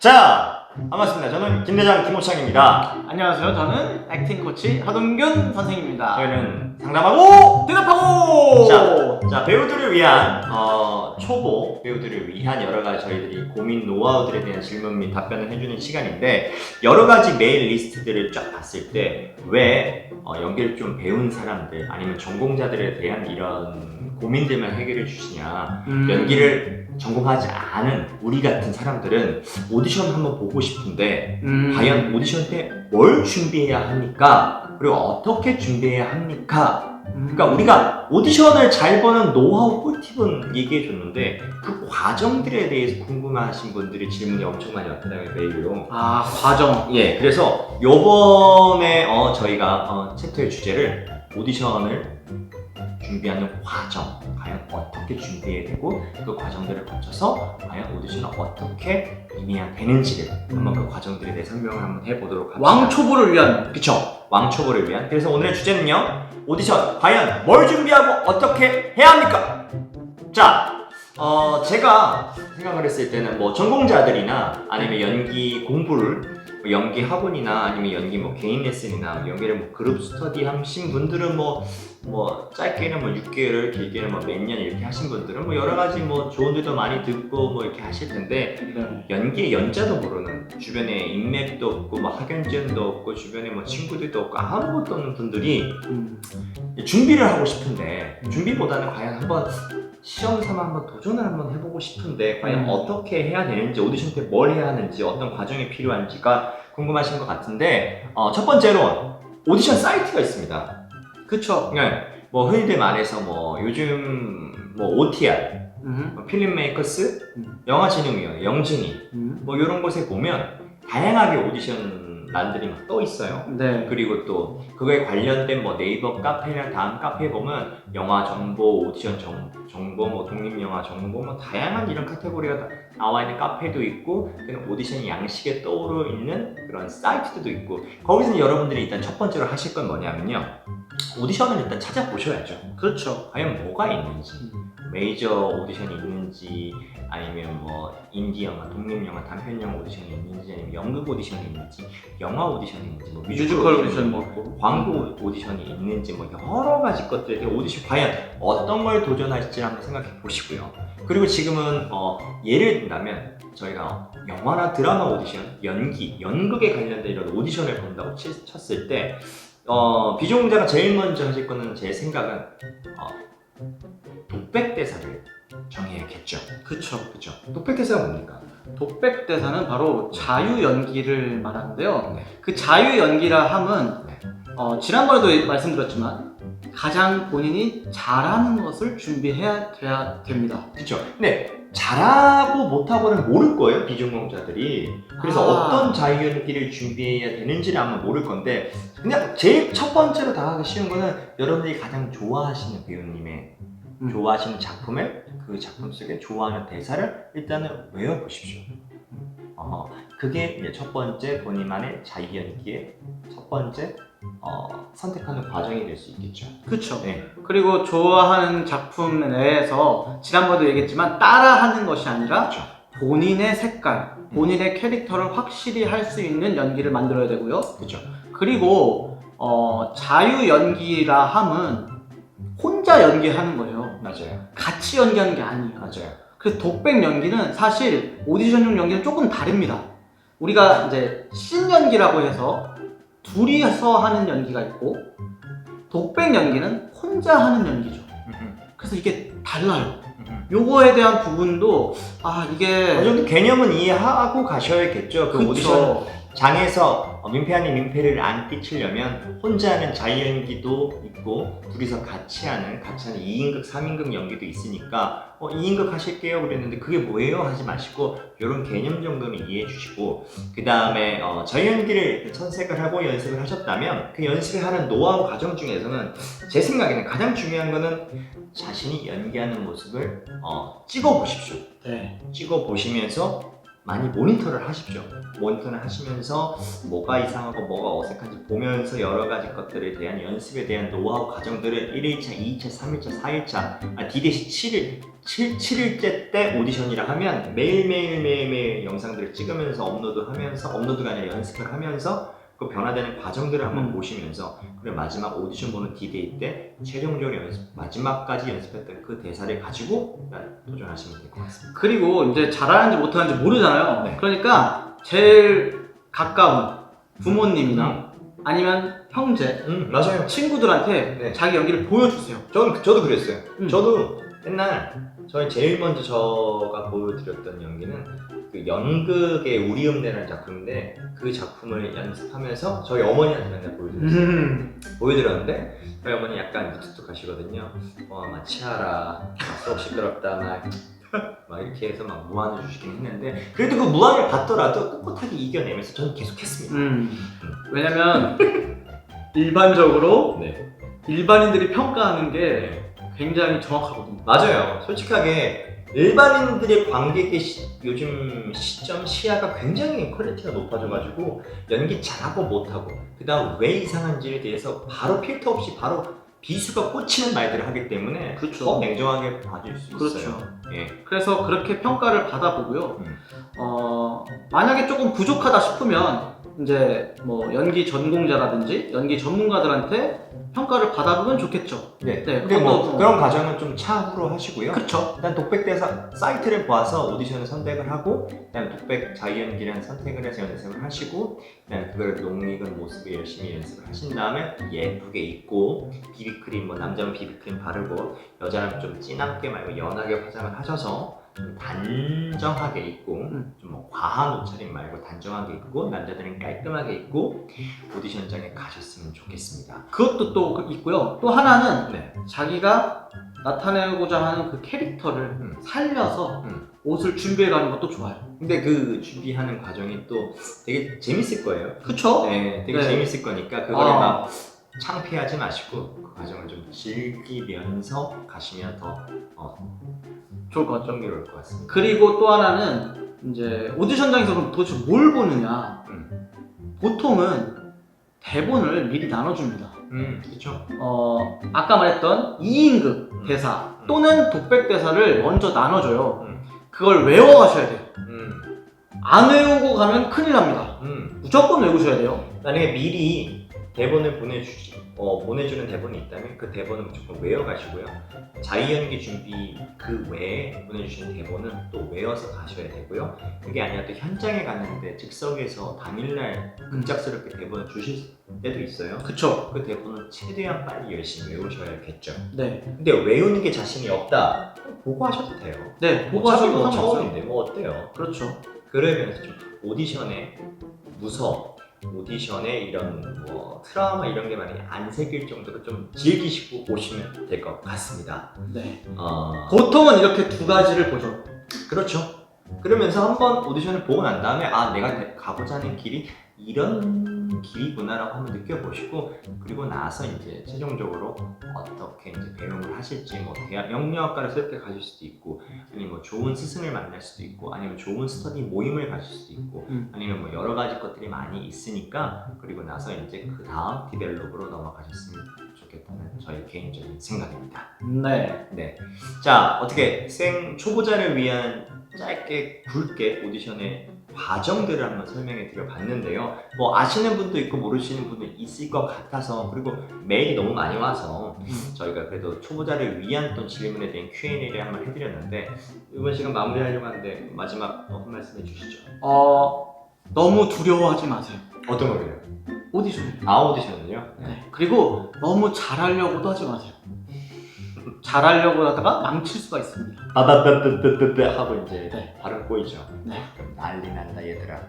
자, 반갑습니다. 저는 김대장 김호창입니다. 안녕하세요. 저는 액팅 코치 하동균 선생입니다. 저희는 상담하고 대답하고. 자, 자 배우들을 위한 어, 초보 배우들을 위한 여러 가지 저희들이 고민 노하우들에 대한 질문 및 답변을 해주는 시간인데 여러 가지 메일 리스트들을 쫙 봤을 때왜 어, 연기를 좀 배운 사람들 아니면 전공자들에 대한 이런 고민들만 해결해 주시냐 음. 연기를 전공하지 않은 우리 같은 사람들은 오디션 한번 보고 싶은데 음. 과연 오디션 때 뭘 준비해야 합니까? 그리고 어떻게 준비해야 합니까? 음. 그러니까 우리가 오디션을 잘 보는 노하우 꿀팁은 얘기해 줬는데 그 과정들에 대해서 궁금하신 분들이 질문이 엄청 많이 왔더라고요 메일로 아 과정. 예 그래서 요번에 어, 저희가 어, 챕터의 주제를 오디션을 준비하는 과정 과연 어떻게 준비해야 되고 그 과정들을 거쳐서 과연 오디션을 어떻게 임해야 되는지를 한번 그 과정들에 대해 설명을 한번 해보도록 합시다 왕초보를 위한. 그쵸? 왕초보를 위한. 그래서 오늘의 주제는요 오디션. 과연 뭘 준비하고 어떻게 해야 합니까? 자 어, 제가 생각을 했을 때는 뭐 전공자들이나 아니면 연기 공부를 뭐 연기 학원이나 아니면 연기 뭐 개인 레슨이나 연기를 뭐 그룹 스터디 하신 분들은 뭐 뭐 짧게는 뭐 6개월 길게는 뭐 몇 년 이렇게 하신 분들은 뭐 여러 가지 뭐 조언들도 많이 듣고 뭐 이렇게 하실 텐데 네. 연기의 연자도 모르는 주변에 인맥도 없고 뭐 학연지원도 없고 주변에 뭐 친구들도 없고 아무것도 없는 분들이 음. 준비를 하고 싶은데 준비보다는 과연 한번 시험 삼아 한번 도전을 한번 해보고 싶은데 과연 음. 어떻게 해야 되는지 오디션 때 뭘 해야 하는지 어떤 과정이 필요한지가 궁금하신 것 같은데 어, 첫 번째로 오디션 사이트가 있습니다. 그쵸. 네, 뭐 흔히들 말해서 뭐 요즘 뭐 OTR, 음. 뭐 필름 메이커스, 음. 영화진흥위원회, 영진이 음. 뭐 이런 곳에 보면 다양하게 오디션 란들이 막 떠 있어요. 네. 그리고 또 그거에 관련된 뭐 네이버 카페나 다음 카페에 보면 영화 정보, 오디션 정, 정보, 뭐 독립 영화 정보, 뭐 다양한 이런 카테고리가 다 나와 있는 카페도 있고 그런 오디션 양식에 떠오르 있는 그런 사이트들도 있고 거기서 여러분들이 일단 첫 번째로 하실 건 뭐냐면요 오디션을 일단 찾아보셔야죠. 그렇죠. 과연 뭐가 있는지 음. 메이저 오디션이 있는지 아니면 뭐 인디 영화, 독립 영화, 단편 영화 오디션이 있는지 아니면 연극 오디션이 있는지 영화 오디션이 있는지 뭐 뮤지컬 오디션도 뭐 있고. 광고 오디션이 있는지 뭐 여러 가지 것들에 대해 오디션 과연 어떤 걸 도전할지 한번 생각해 보시고요. 그리고 지금은 어, 예를 든다면 저희가 영화나 드라마 오디션, 연기, 연극에 관련된 이런 오디션을 본다고 치- 쳤을 때 어, 비전공자가 제일 먼저 하실 거는 제 생각은 어, 독백 독백 대사가 뭡니까? 독백 대사는 바로 자유 연기를 말하는데요. 네. 그 자유 연기라 함은 네. 어, 지난번에도 말씀드렸지만 가장 본인이 잘하는 것을 준비해야 돼야 됩니다. 그렇죠. 근데 잘하고 못하고는 모를 거예요 비전공자들이. 그래서 아. 어떤 자유 연기를 준비해야 되는지를 아마 모를 건데 그냥 제일 첫 번째로 다가가기 쉬운 거는 여러분들이 가장 좋아하시는 배우님의 음. 좋아하시는 작품을 그 작품 속에 좋아하는 대사를 일단은 외워보십시오. 어, 그게 이제 첫 번째 본인만의 자유 연기의 첫 번째 어, 선택하는 과정이 될 수 있겠죠. 그쵸. 네. 그리고 좋아하는 작품 내에서 지난번에도 얘기했지만 따라하는 것이 아니라 그렇죠. 본인의 색깔, 본인의 캐릭터를 확실히 할 수 있는 연기를 만들어야 되고요. 그렇죠. 그리고 어, 자유 연기라 함은 혼자 연기하는 거예요. 맞아요. 같이 연기하는 게 아니에요. 맞아요. 그래서 독백 연기는 사실 오디션용 연기는 조금 다릅니다. 우리가 이제 씬 연기라고 해서 둘이서 하는 연기가 있고 독백 연기는 혼자 하는 연기죠. 그래서 이게 달라요. 요거에 대한 부분도 아 어느 이게 정도 개념은 이해하고 가셔야겠죠. 그 그쵸. 오디션 장에서 어, 민폐 아닌 민폐를 안 끼치려면 혼자 하는 자유연기도 있고 둘이서 같이 하는 같이 하는 2인극, 3인극 연기도 있으니까 어, 2인극 하실게요 그랬는데 그게 뭐예요? 하지 마시고 이런 개념 정도는 이해해 주시고 그 다음에 어, 자유연기를 선색을 하고 연습을 하셨다면 그 연습을 하는 노하우 과정 중에서는 제 생각에는 가장 중요한 거는 자신이 연기하는 모습을 어, 찍어 보십시오. 네. 찍어 보시면서 많이 모니터를 하십시오. 모니터를 하시면서 뭐가 이상하고 뭐가 어색한지 보면서 여러 가지 것들에 대한 연습에 대한 노하우 과정들을 1일차, 2일차, 3일차, 4일차, 아, D-7일, 7, 7일째 때 오디션이라 하면 매일매일 매일매일 영상들을 찍으면서 업로드 하면서 업로드가 아니라 연습을 하면서 그 변화되는 과정들을 한번 음. 보시면서 그리고 마지막 오디션 보는 D-Day 때 최종적으로 연습, 마지막까지 연습했던 그 대사를 가지고 도전하시면 될 것 같습니다. 그리고 이제 잘하는지 못하는지 모르잖아요. 네. 그러니까 제일 가까운 부모님이나 음. 아니면 형제, 음, 맞아요. 친구들한테 네. 자기 연기를 보여주세요. 저는 저도 그랬어요. 음. 저도 옛날 저희 제일 먼저 저가 보여드렸던 연기는 그 연극의 우리 읍내라는 작품인데 그 작품을 연습하면서 저희 어머니한테 맨날 보여드렸어요. 음. 보여드렸는데 저희 어머니 약간 무뚝뚝하시거든요. 어, 막 치아라, 막 수업 시끄럽다, 막, 막 이렇게 해서 막 무안을 주시긴 했는데 그래도 그 무안을 받더라도 꿋꿋하게 이겨내면서 저는 계속했습니다. 음. 왜냐면 일반적으로 네. 일반인들이 평가하는 게 굉장히 정확하거든요. 맞아요. 솔직하게 일반인들의 관객의 시- 요즘 시점 시야가 굉장히 퀄리티가 높아져가지고 연기 잘하고 못하고 그다음 왜 이상한지에 대해서 바로 필터 없이 바로 비수가 꽂히는 말들을 하기 때문에 그렇죠. 더 냉정하게 봐줄 수 그렇죠. 있어요. 예. 그래서 그렇게 평가를 받아보고요. 음. 어, 만약에 조금 부족하다 싶으면 이제 뭐 연기 전공자라든지 연기 전문가들한테 평가를 받아보면 좋겠죠. 네. 네, 근데 뭐 그것도- 그런 과정은 좀 차후로 하시고요. 그렇죠. 일단 독백대사 사이트를 보아서 오디션을 선택을 하고 그다음 독백 자유연기라는 선택을 해서 연습을 하시고 그다음 그걸 농익은 모습을 열심히 연습을 하신 다음에 예쁘게 입고 비비크림 뭐 남자는 비비크림 바르고 여자는 좀 진하게 말고 연하게 화장을 하셔서 좀 단정하게 입고 음. 좀뭐 과한 옷차림 말고 단정하게 입고 남자들은 깔끔하게 입고 오디션장에 가셨으면 좋겠습니다. 그것도 또 그- 있고요. 또 하나는 네. 자기가 나타내고자 하는 그 캐릭터를 음. 살려서 음. 옷을 준비해가는 것도 좋아요. 근데 그 준비하는 과정이 또 되게 재밌을 거예요. 그쵸? 네, 되게 네. 재밌을 거니까 그거를 아. 막 창피하지 마시고 그 과정을 좀 즐기면서 가시면 더 어, 좋을 것 같죠. 정겨울 것 같습니다. 그리고 또 하나는 이제 오디션장에서 그럼 도대체 뭘 보느냐. 음. 보통은 대본을 미리 나눠줍니다. 음, 그렇죠. 어, 아까 말했던 2인급 음. 대사 또는 독백 대사를 먼저 나눠줘요. 음. 그걸 외워가셔야 돼요. 음, 안 외우고 가면 큰일 납니다. 음. 무조건 외우셔야 돼요. 만약에 미리 대본을 보내주시, 어, 보내주는 대본이 있다면 그 대본은 무조건 외워가시고요. 자유연기 준비 그 외에 보내주신 대본은 또 외워서 가셔야 되고요. 그게 아니라 또 현장에 갔는데 즉석에서 당일날 급작스럽게 대본을 주실 때도 있어요. 그쵸? 그 대본은 최대한 빨리 열심히 외우셔야겠죠. 네. 근데 외우는 게 자신이 없다. 보고 하셔도 돼요. 네, 보고 어차피 하셔도 뭐 상관없어요. 처음인데 뭐 어때요? 그렇죠. 그러면서 좀 오디션에 무서 오디션에 이런 뭐 트라우마 이런 게 많이 안 새길 정도로 좀 즐기시고 오시면 될 것 같습니다. 네. 어, 보통은 이렇게 두 가지를 보죠. 그렇죠. 그러면서 한번 오디션을 보고 난 다음에 아 내가 대- 가고자 하는 길이 이런 길이구나라고 한번 느껴보시고 그리고 나서 이제 최종적으로 어떻게 이제 배움을 하실지 뭐 대학 영문학과를 새롭게 가실 수도 있고 아니면 뭐 좋은 스승을 만날 수도 있고 아니면 좋은 스터디 모임을 가실 수도 있고 음. 아니면 뭐 여러 가지 것들이 많이 있으니까 그리고 나서 이제 그 다음 디벨롭으로 넘어가셨으면 좋겠다는 저희 개인적인 생각입니다. 네. 네. 자, 어떻게 생 초보자를 위한 짧게 굵게 오디션의 과정들을 한번 설명해 드려 봤는데요. 뭐 아시는 분도 있고 모르시는 분도 있을 것 같아서 그리고 메일이 너무 많이 와서 음. 저희가 그래도 초보자를 위한 또 질문에 대한 Q&A를 한번 해드렸는데 이번 시간 마무리하려고 하는데 마지막 어, 한 말씀 해주시죠. 어, 너무 두려워하지 마세요. 어떤 거예요? 오디션. 아 오디션은요? 네. 그리고 너무 잘하려고도 하지 마세요. 잘하려고 하다가 망칠 수가 있습니다. 빠바바바바바 하고 이제 네. 발음 꼬이죠. 네. 그럼 난리 난다 얘들아.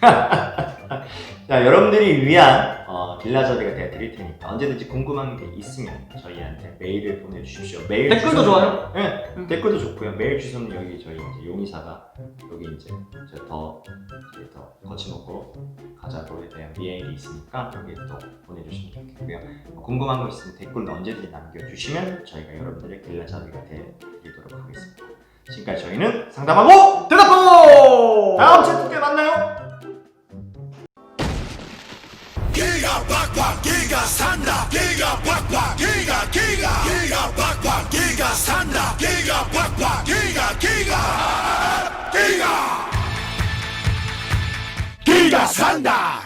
자 여러분들이 위한 어, 딜라저리가 내가 드릴 테니까 언제든지 궁금한 게 있으면 저희한테 메일을 보내주십시오. 메일 댓글도 주소는- 좋아요? 네, 응. 댓글도 좋고요. 메일 주소는 여기 저희 이제 용의사가 여기 이제 더, 저희 더 거침없고 가자고에 대한 메일이 있으니까 여기 또 보내주시면 좋겠고요. 뭐 궁금한 거 있으면 댓글로 언제든지 남겨주시면 저희가 여러분들의 딜라저리가 되도록 하겠습니다. 지금까지 저희는 상담하고 대답하고 다음 채 또 만나요. 아파 기가 기가 기가. 기가 산다.